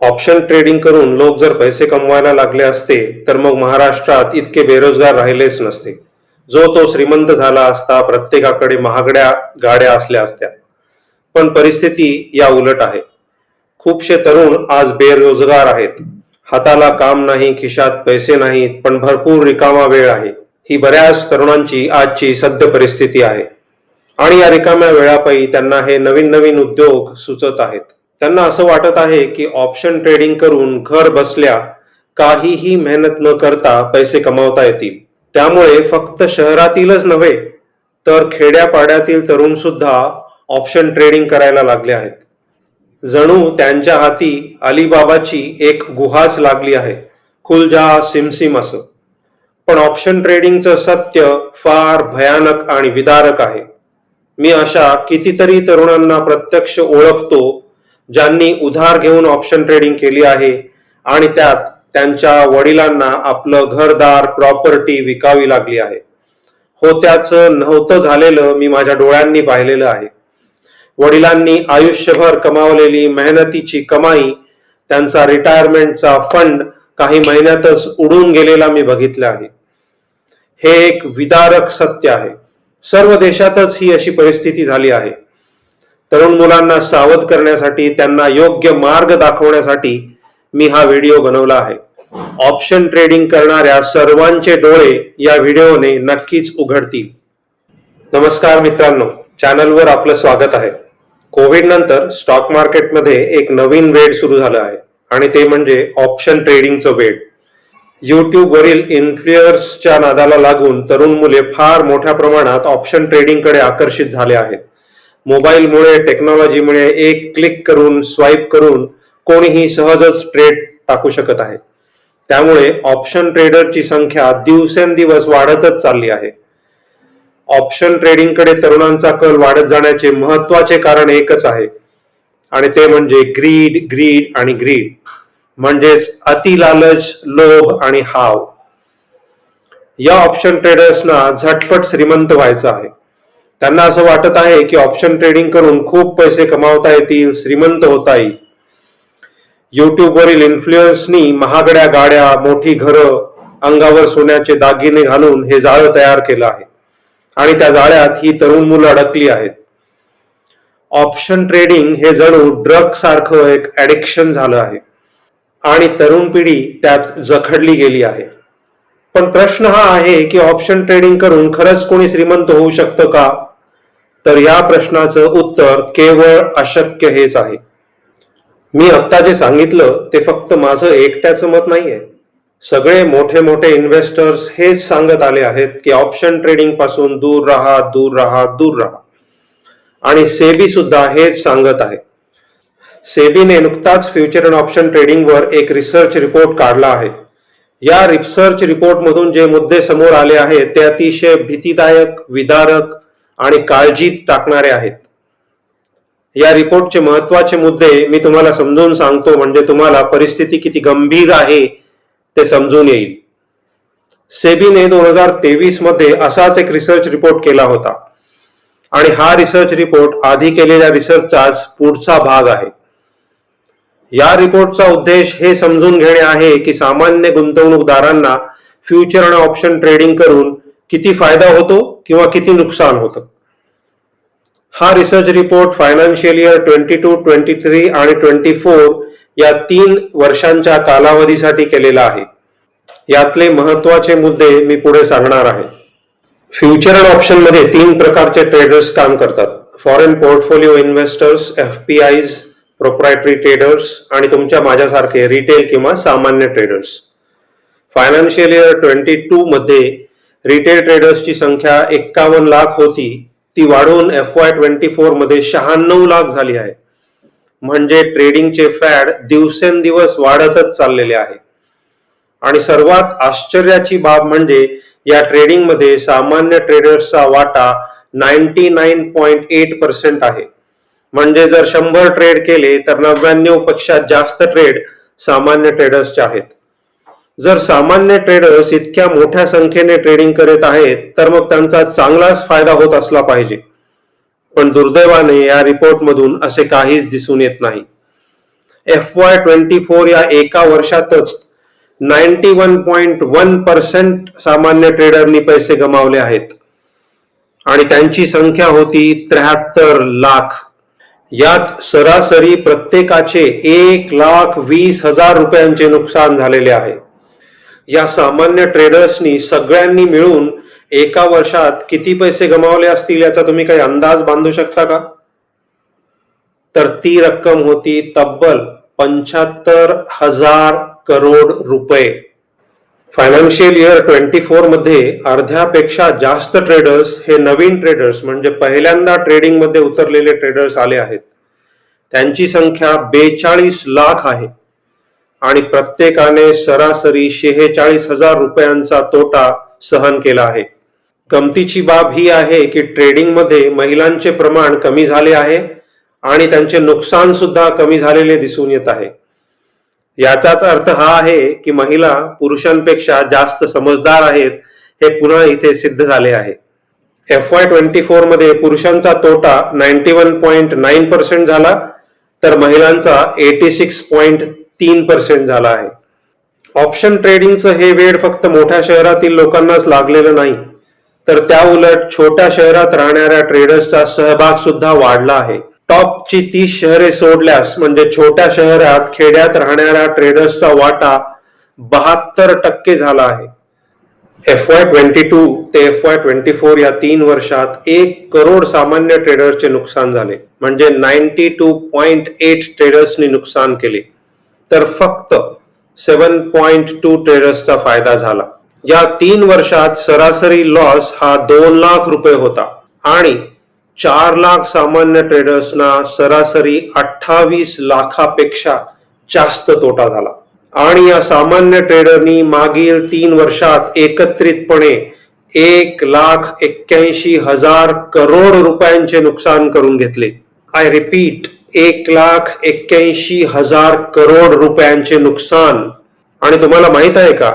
Option trading करून लोक जर पैसे कमवायला लागले असते तर मग महाराष्ट्रात इतके बेरोजगार राहिलेच नसते. जो तो श्रीमंत झाला असता प्रत्येकाकडे महागड्या गाड्या असल्या असत्या. पण परिस्थिती या उलट आहे. खूपशे तरुण आज बेरोजगार आहेत. हाताला काम नाही खिशात पैसे नाहीत पण भरपूर रिकामा वेळ आहे. ही बऱ्याच तरुणांची आजची सद्य परिस्थिती आहे. आणि या रिकाम्या वेळापायी त्यांना हे नवीन नवीन उद्योग सुचत आहेत. त्यांना असं वाटत आहे की ऑप्शन ट्रेडिंग करून घर बसल्या काहीही मेहनत न करता पैसे कमावता येतील. त्यामुळे फक्त शहरातीलच नव्हे तर खेड्यापाड्यातील तरुण सुद्धा ऑप्शन ट्रेडिंग करायला लागले आहेत. जणू त्यांच्या हाती अलिबाबाची एक गुहाच लागली आहे खुलजा सिमसिम असं. पण ऑप्शन ट्रेडिंगचं सत्य फार भयानक आणि विदारक आहे. मी अशा कितीतरी तरुणांना प्रत्यक्ष ओळखतो ज्यांनी उधार घेऊन ऑप्शन ट्रेडिंग केली आहे आणि त्यात त्यांच्या वडिलांना आपलं घरदार प्रॉपर्टी विकावी लागली आहे. हो त्याचं नव्हतं झालेलं मी माझ्या डोळ्यांनी पाहिलेलं आहे. वडिलांनी आयुष्यभर कमावलेली मेहनतीची कमाई त्यांचा रिटायरमेंटचा फंड काही महिन्यातच उडून गेलेला मी बघितला आहे. हे एक विदारक सत्य आहे. सर्व देशातच ही अशी परिस्थिती झाली आहे. तरुण मुलांना सावध करण्यासाठी त्यांना योग्य मार्ग दाखवण्यासाठी मी हा व्हिडिओ बनवला आहे. ऑप्शन ट्रेडिंग करणाऱ्या सर्वांचे डोळे या व्हिडिओने नक्कीच उघडतील. नमस्कार मित्रांनो चॅनलवर आपलं स्वागत आहे. कोविड नंतर स्टॉक मार्केटमध्ये एक नवीन वेड सुरू झालं आहे आणि ते म्हणजे ऑप्शन ट्रेडिंगचं वेड. युट्यूबवरील वरील नादाला लागून तरुण मुले फार मोठ्या प्रमाणात ऑप्शन ट्रेडिंगकडे आकर्षित झाले आहेत. मोबाईलमुळे टेक्नॉलॉजीमुळे एक क्लिक करून स्वाईप करून कोणीही सहजच ट्रेड टाकू शकत आहे. त्यामुळे ऑप्शन ट्रेडरची संख्या दिवसेंदिवस वाढतच चालली आहे. ऑप्शन ट्रेडिंगकडे तरुणांचा कल वाढत जाण्याचे महत्त्वाचे कारण एकच आहे. आणि ते म्हणजे ग्रीड ग्रीड आणि ग्रीड. म्हणजेच अतिलालच लोभ आणि हाव. या ऑप्शन ट्रेडर्सना झटपट श्रीमंत व्हायचं आहे. त्यांना असं वाटत आहे की ऑप्शन ट्रेडिंग करून खूप पैसे कमावता येतील श्रीमंत होता येईल. युट्यूबवरील इन्फ्लुएन्सनी महागड्या गाड्या मोठी घरं अंगावर सोन्याचे दागिने घालून हे जाळं तयार केलं आहे. आणि त्या जाळ्यात ही तरुण मुलं अडकली आहेत. ऑप्शन ट्रेडिंग हे जणू ड्रग सारखं एक ऍडिक्शन झालं आहे. आणि तरुण पिढी त्यात जखडली गेली आहे. पण प्रश्न हा आहे की ऑप्शन ट्रेडिंग करून खरंच कोणी श्रीमंत होऊ शकतं का? तर या प्रश्नाचं उत्तर केवळ अशक्य हेच आहे. मी आत्ता जे सांगितलं ते फक्त माझं एकट्याचं मत नाहीये. सगळे मोठे मोठे इन्व्हेस्टर्स हेच सांगत आले आहेत की ऑप्शन ट्रेडिंगपासून दूर राहा दूर राहा दूर राहा. आणि सेबी सुद्धा हेच सांगत आहे. सेबीने नुकताच फ्युचर अँड ऑप्शन ट्रेडिंगवर एक रिसर्च रिपोर्ट काढला आहे. या रिसर्च रिपोर्टमधून जे मुद्दे समोर आले आहेत ते अतिशय भीतीदायक विदारक आणि काळजीत टाकणारे आहेत. या रिपोर्टचे महत्त्वाचे मुद्दे मी तुम्हाला समजून सांगतो म्हणजे तुम्हाला परिस्थिती किती गंभीर आहे ते समजून येईल. सेबीने दोन हजार तेवीसमध्ये असाच एक रिसर्च रिपोर्ट केला होता. आणि हा रिसर्च रिपोर्ट आधी केलेल्या रिसर्चचाच पुढचा भाग आहे. या रिपोर्टचा उद्देश हे समजून घेणे आहे की सामान्य गुंतवणूकदारांना फ्युचर आणि ऑप्शन ट्रेडिंग करून किती फायदा होतो? किंवा किती नुकसान होतं? हा research report financial year twenty two twenty three आणि ट्वेंटी फोर या तीन वर्षांच्या कालावधीसाठी केलेला आहे. यातले महत्त्वाचे मुद्दे मी पुढे सांगणार आहे. फ्युचर अँड ऑप्शनमध्ये तीन प्रकारचे ट्रेडर्स काम करतात. Foreign portfolio investors F P Is proprietary traders आणि तुमच्या माझ्यासारखे रिटेल किंवा सामान्य traders financial year twenty two मध्ये रिटेल ट्रेडर्सची संख्या एक्कावन्न लाख होती. ती वाढून एफ वाय ट्वेंटी फोरमध्ये शहाण्णव लाख झाली आहे. म्हणजे ट्रेडिंगचे फॅड दिवसेंदिवस वाढतच चाललेले आहे. आणि सर्वात आश्चर्याची बाब म्हणजे या ट्रेडिंगमध्ये सामान्य ट्रेडर्सचा वाटा ninety nine point eight percent आहे. म्हणजे जर शंभर ट्रेड केले तर नव्याण्णवपेक्षा जास्त ट्रेड सामान्य ट्रेडर्सचे आहेत. जर सामान्य ट्रेडर्स इतक्या मोठ्या संख्येने ट्रेडिंग करत आहेत तर मग त्यांचा चांगलाच फायदा होत असला पाहिजे. पण दुर्दैवाने या रिपोर्टमधून असे काहीच दिसून येत नाही. एफ वाय ट्वेंटी फोर या एका वर्षातच ninety one point one percent सामान्य ट्रेडरनी पैसे गमावले आहेत. आणि त्यांची संख्या होती त्र्याहत्तर लाख. यात सरासरी प्रत्येकाचे एक लाख वीस हजार रुपयांचे नुकसान झालेले आहे. या सामान्य ट्रेडर्सनी सगळ्यांनी मिळून एका वर्षात किती पैसे गमावले असतील याचा तुम्ही काही अंदाज बांधू शकता का? तर ती रक्कम होती तब्बल पंच्याहत्तर हजार करोड रुपये. फायनान्शियल इयर ट्वेंटी फोरमध्ये अर्ध्यापेक्षा जास्त ट्रेडर्स हे नवीन ट्रेडर्स म्हणजे पहिल्यांदा ट्रेडिंगमध्ये उतरलेले ट्रेडर्स आले आहेत. त्यांची संख्या बेचाळीस लाख आहे. आणि प्रत्येकाने सरासरी शेहेचाळीस हजार रुपयांचा तोटा सहन केला आहे. गमतीची बाब ही आहे की ट्रेडिंगमध्ये महिलांचे प्रमाण कमी झाले आहे आणि त्यांचे नुकसान सुद्धा कमी झालेले दिसून येत आहे. याचाच अर्थ हा आहे की महिला पुरुषांपेक्षा जास्त समजदार आहेत हे पुन्हा इथे सिद्ध झाले आहे. एफ वाय ट्वेंटी फोरमध्ये पुरुषांचा तोटा ninety one point nine percent झाला तर महिलांचा एटी सिक्स पॉईंट तीन पर्सेंट झाला आहे. ऑप्शन ट्रेडिंगचं हे वेळ फक्त मोठ्या शहरातील लोकांनाच लागलेलं नाही. तर त्या उलट छोट्या शहरात राहणाऱ्या ट्रेडर्सचा सहभाग सुद्धा वाढला आहे. टॉपची तीस शहरे सोडल्यास म्हणजे छोट्या शहरात खेड्यात राहणाऱ्या ट्रेडर्सचा वाटा बहात्तर टक्के झाला आहे. एफ वाय ट्वेंटी टू ते एफ वाय ट्वेंटी फोर या तीन वर्षात एक करोड सामान्य ट्रेडरचे नुकसान झाले. म्हणजे नाईन्टी टू पॉइंट एट ट्रेडर्सनी नुकसान केले. तर फक्त सेवन पॉइंट टू ट्रेडर्सचा फायदा झाला. या तीन वर्षात सरासरी लॉस हा दोन लाख रुपये होता. आणि चार लाख सामान्य ट्रेडर्सना सरासरी अठ्ठावीस लाखापेक्षा जास्त तोटा झाला. आणि या सामान्य ट्रेडरनी मागील तीन वर्षात एकत्रितपणे एक लाख एक्क्याऐंशी हजार करोड रुपयांचे नुकसान करून घेतले. आय रिपीट एक लाख एक्क्याऐंशी हजार करोड रुपयांचे नुकसान. आणि तुम्हाला माहीत आहे का?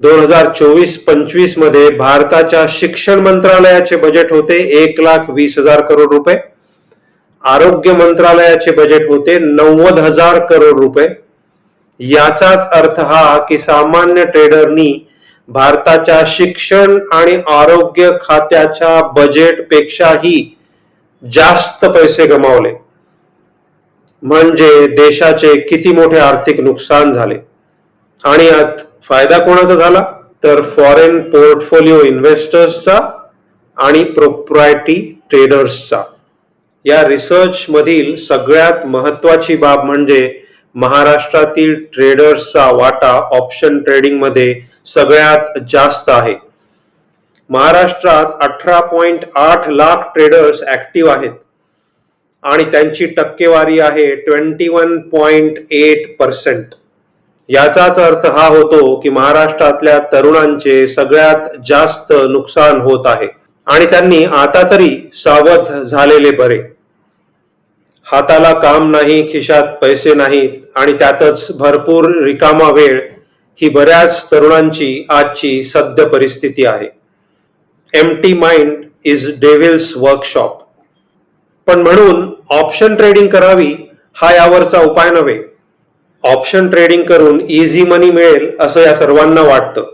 दोन हजार चोवीस पंचवीसमध्ये भारताच्या शिक्षण मंत्रालयाचे बजेट होते एक लाख वीस हजार करोड रुपये. आरोग्य मंत्रालयाचे बजेट होते नव्वद हजार करोड रुपये. याचाच अर्थ हा की सामान्य ट्रेडरनी भारताच्या शिक्षण आणि आरोग्य खात्याच्या बजेट पेक्षाही जास्त पैसे गमावले. म्हणजे देशाचे किती मोठे आर्थिक नुकसान झाले. आणि यात फायदा कोणाचा झाला? तर फॉरेन पोर्टफोलिओ इन्व्हेस्टर्सचा आणि प्रोप्रायटी ट्रेडर्सचा या रिसर्च मधील सगळ्यात महत्वाची बाब म्हणजे महाराष्ट्रातील ट्रेडर्सचा वाटा ऑप्शन ट्रेडिंगमध्ये सगळ्यात जास्त आहे. महाराष्ट्रात अठरा पॉइंट आठ लाख ट्रेडर्स ऍक्टिव्ह आहेत. आणि त्यांची टक्केवारी आहे twenty one point eight percent. याचाच अर्थ हा होतो की महाराष्ट्रातल्या तरुणांचे सगळ्यात जास्त नुकसान होत आहे. आणि त्यांनी आता तरी सावध झालेले बरे. हाताला काम नाही खिशात पैसे नाहीत आणि त्यातच भरपूर रिकामा वेळ ही बऱ्याच तरुणांची आजची सद्य परिस्थिती आहे. Empty mind is devil's workshop पण म्हणून ऑप्शन ट्रेडिंग करावी हा यावरचा उपाय नव्हे. ऑप्शन ट्रेडिंग करून इझी मनी मिळेल असं या सर्वांना वाटतं.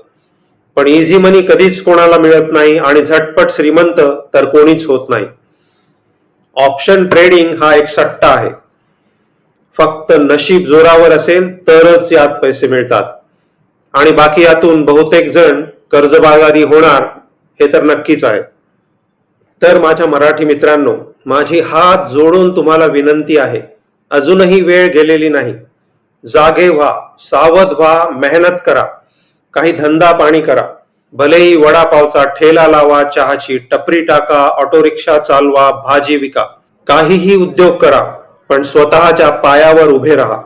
पण इझी मनी कधीच कोणाला मिळत नाही आणि झटपट श्रीमंत तर कोणीच होत नाही. ऑप्शन ट्रेडिंग हा एक सट्टा आहे. फक्त नशीब जोरावर असेल तरच यात पैसे मिळतात. आणि बाकी यातून बहुतेक जण कर्जबाजारी होणार हे तर नक्कीच आहे. तर माझ्या मराठी मित्रांनो माझी हात जोडून तुम्हाला विनंती आहे. अजूनही वेळ गेलेली नाही. जागे व्हा सावध व्हा मेहनत करा. काही धंदा पाणी करा. भलेही वडापावचा ठेला लावा चहाची टपरी टाका ऑटो रिक्षा चालवा भाजी विका. काहीही उद्योग करा पण स्वतःच्या पायावर उभे राहा.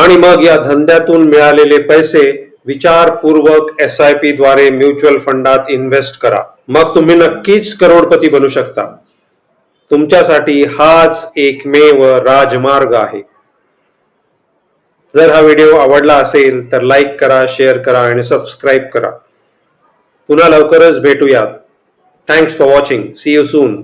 आणि मग या धंद्यातून मिळालेले पैसे विचारपूर्वक एस आय पी द्वारे म्युच्युअल फंडात इन्व्हेस्ट करा. मग तुम्ही नक्कीच करोडपती बनू शकता. तुमच्यासाठी हाच एकमेव राजमार्ग आहे. जर हा व्हिडिओ आवडला असेल तर लाईक करा शेअर करा आणि सबस्क्राईब करा. पुन्हा लवकरच भेटूयात. Thanks for watching see you soon